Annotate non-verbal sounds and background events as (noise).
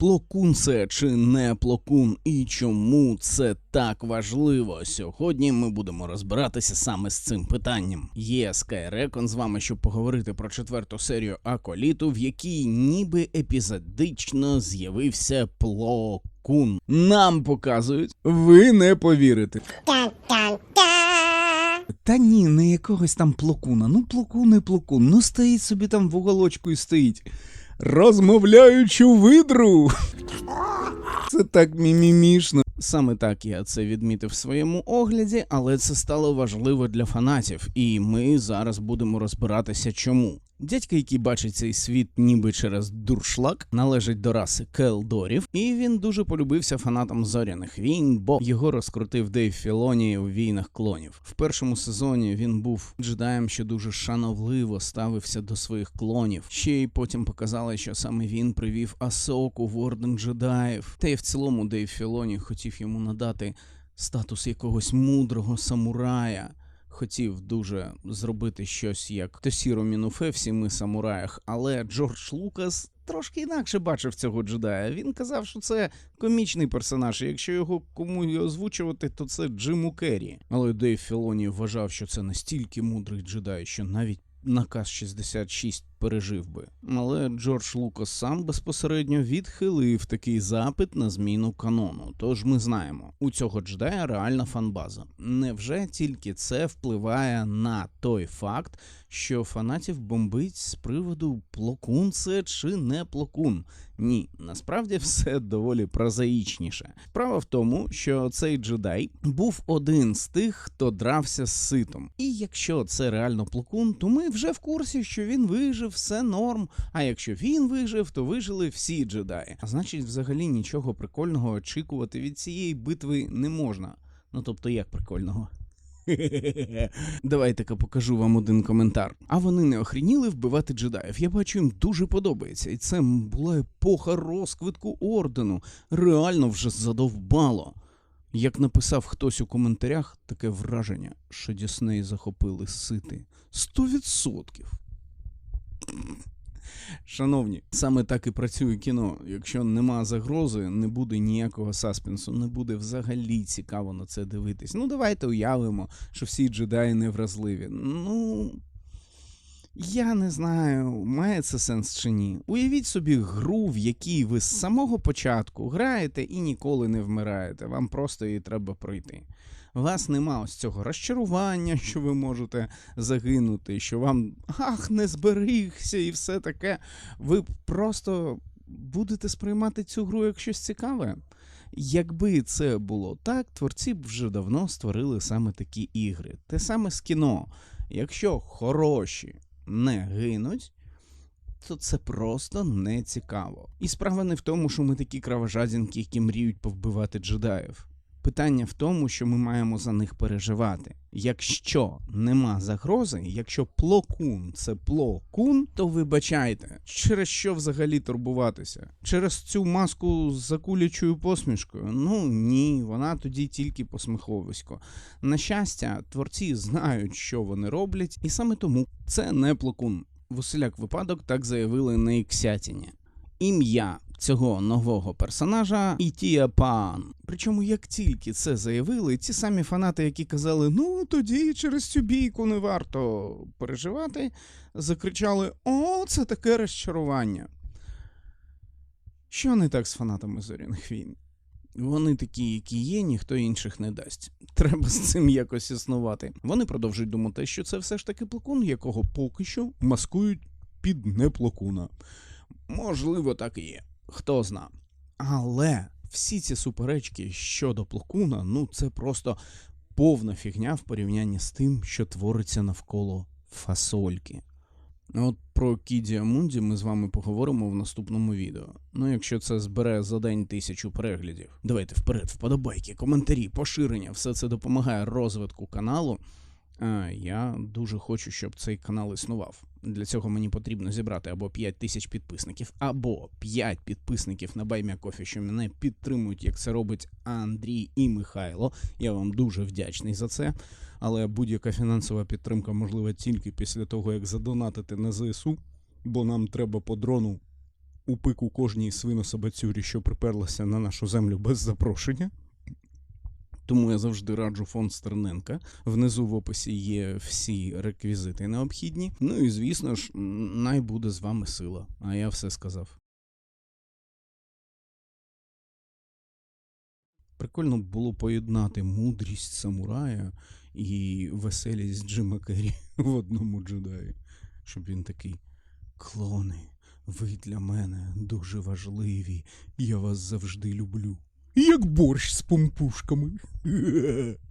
Плокун це чи не плокун, і чому це так важливо? Сьогодні ми будемо розбиратися саме з цим питанням. Є Скайрекон з вами, щоб поговорити про четверту серію Аколіту, в якій ніби епізодично з'явився плокун. Нам показують, ви не повірите. Та ні, не якогось там плокуна. Ну, плокун і плокун. Ну стоїть собі там в уголочку і стоїть. Розмовляючу видру. Це так мімімішно. Саме так я це відмітив в своєму огляді, але це стало важливо для фанатів, і ми зараз будемо розбиратися, чому. Дядька, який бачить цей світ ніби через дуршлаг, належить до раси Келдорів, і він дуже полюбився фанатам зоряних війн, бо його розкрутив Дейв Філоні у війнах клонів. В першому сезоні він був джедаєм, що дуже шановливо ставився до своїх клонів. Ще й потім показали, що саме він привів Асоку в орден джедаїв. Та й в цілому Дейв Філоні хотів йому надати статус якогось мудрого самурая. Хотів дуже зробити щось як Тосіро Мінуфе в сіми самураях, але Джордж Лукас трошки інакше бачив цього джедая. Він казав, що це комічний персонаж, і якщо його кому й озвучувати, то це Джиму Керрі. Але Дейв Філоні вважав, що це настільки мудрий джедай, що навіть наказ 66 пережив би. Але Джордж Лукас сам безпосередньо відхилив такий запит на зміну канону. Тож ми знаємо, у цього джедая реальна фанбаза. Невже тільки це впливає на той факт, що фанатів бомбить з приводу плокун це чи не плокун? Ні, насправді все доволі прозаїчніше. Справа в тому, що цей джедай був один з тих, хто дрався з ситом. І якщо це реально плокун, то ми вже в курсі, що він вижив, все норм. А якщо він вижив, то вижили всі джедаї. А значить, взагалі нічого прикольного очікувати від цієї битви не можна. Ну тобто, як прикольного? (laughs) Давайте-ка покажу вам один коментар. А вони не охреніли вбивати джедаїв. Я бачу, їм дуже подобається. І це була епоха розквитку ордену. Реально вже задовбало. Як написав хтось у коментарях, таке враження, що Дісней захопили сити. Сто відсотків. Шановні, саме так і працює кіно. Якщо нема загрози, не буде ніякого саспенсу, не буде взагалі цікаво на це дивитись. Ну, давайте уявимо, що всі джедаї невразливі. Ну. Я не знаю, має це сенс чи ні. Уявіть собі гру, в якій ви з самого початку граєте і ніколи не вмираєте. Вам просто її треба пройти. Вас нема ось цього розчарування, що ви можете загинути, що вам ах, не зберігся і все таке. Ви просто будете сприймати цю гру як щось цікаве. Якби це було так, творці б вже давно створили саме такі ігри. Те саме з кіно. Якщо хороші не гинуть, то це просто не цікаво. І справа не в тому, що ми такі кровожадінки, які мріють повбивати джедаїв. Питання в тому, що ми маємо за них переживати. Якщо нема загрози, якщо плокун це плокун, то вибачайте, через що взагалі турбуватися? Через цю маску з закулячою посмішкою? Ну ні, вона тоді тільки посміховисько. На щастя, творці знають, що вони роблять, і саме тому це не плокун. В усіляк випадок так заявили на Іксятіні. Ім'я цього нового персонажа Ітія Пан. Причому, як тільки це заявили, ті самі фанати, які казали, ну тоді через цю бійку не варто переживати, закричали: О, це таке розчарування. Що не так з фанатами зоряних війн? Вони такі, які є, ніхто інших не дасть. Треба з цим якось існувати. Вони продовжують думати, що це все ж таки плакун, якого поки що маскують під неплакуна. Можливо, так і є. Хто зна. Але всі ці суперечки щодо плакуна, ну це просто повна фігня в порівнянні з тим, що твориться навколо фасольки. От про Кіді Мунді ми з вами поговоримо в наступному відео. Ну, якщо це збере за день тисячу переглядів. Давайте вперед, вподобайки, коментарі, поширення, все це допомагає розвитку каналу. А я дуже хочу, щоб цей канал існував. Для цього мені потрібно зібрати або 5 тисяч підписників, або 5 підписників на Баймякофі, що мене підтримують, як це робить Андрій і Михайло. Я вам дуже вдячний за це. Але будь-яка фінансова підтримка можлива тільки після того, як задонатити на ЗСУ, бо нам треба по дрону у пику кожній свинособацюрі, що приперлася на нашу землю без запрошення. Тому я завжди раджу фонд Стерненка. Внизу в описі є всі реквізити необхідні. Ну і звісно ж, най буде з вами сила. А я все сказав. Прикольно було поєднати мудрість самурая і веселість Джима Керрі (laughs) в одному джедаї. Щоб він такий. Клони, ви для мене дуже важливі. Я вас завжди люблю. Як борщ з помпушками. (laughs)